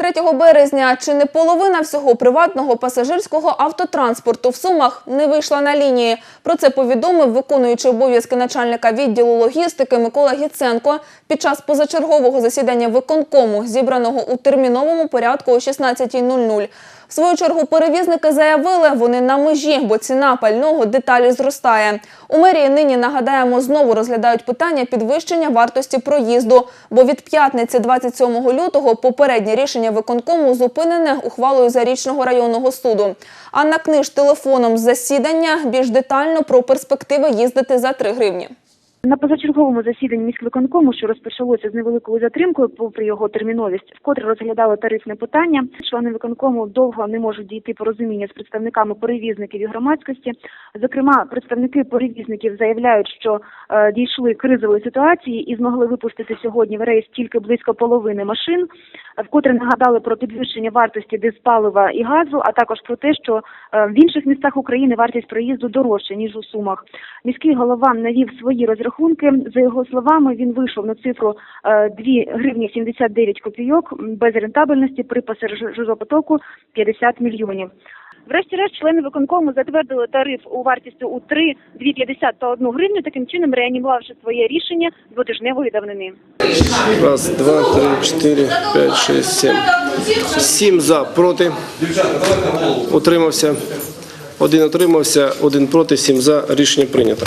3 березня чи не половина всього приватного пасажирського автотранспорту в Сумах не вийшла на лінії. Про це повідомив виконуючий обов'язки начальника відділу логістики Микола Гіценко під час позачергового засідання виконкому, зібраного у терміновому порядку о 16.00. В свою чергу перевізники заявили, вони на межі, бо ціна пального деталі зростає. У мерії нині, нагадаємо, знову розглядають питання підвищення вартості проїзду, бо від п'ятниці 27 лютого попереднє рішення виконкому зупинене ухвалою Зарічного районного суду. Анна Книж телефоном з засідання більш детально про перспективи їздити за 3 гривні. На позачерговому засіданні міськвиконкому, що розпочалося з невеликою затримкою, попри його терміновість, вкотре розглядали тарифне питання. Члени виконкому довго не можуть дійти порозуміння з представниками перевізників і громадськості. Зокрема, представники перевізників заявляють, що е, дійшли кризової ситуації і змогли випустити сьогодні в рейс тільки близько половини машин. Вкотре нагадали про підвищення вартості дизпалива і газу, а також про те, що е, в інших містах України вартість проїзду дорожча ніж у Сумах. Міський голова навів свої розрахунки. За його словами, він вийшов на цифру е, 2 гривні 79 копійок без рентабельності при пасажиропотоку 50 мільйонів. Врешті-решт, члени виконкому затвердили тариф у вартістю у 3, 2,50 та 1 гривню, таким чином реанімувавши своє рішення двотижневої давнини. Раз, два, три, чотири, п'ять, шість, сім. Сім за, проти. Утримався. Один утримався, один проти, сім за. Рішення прийнято.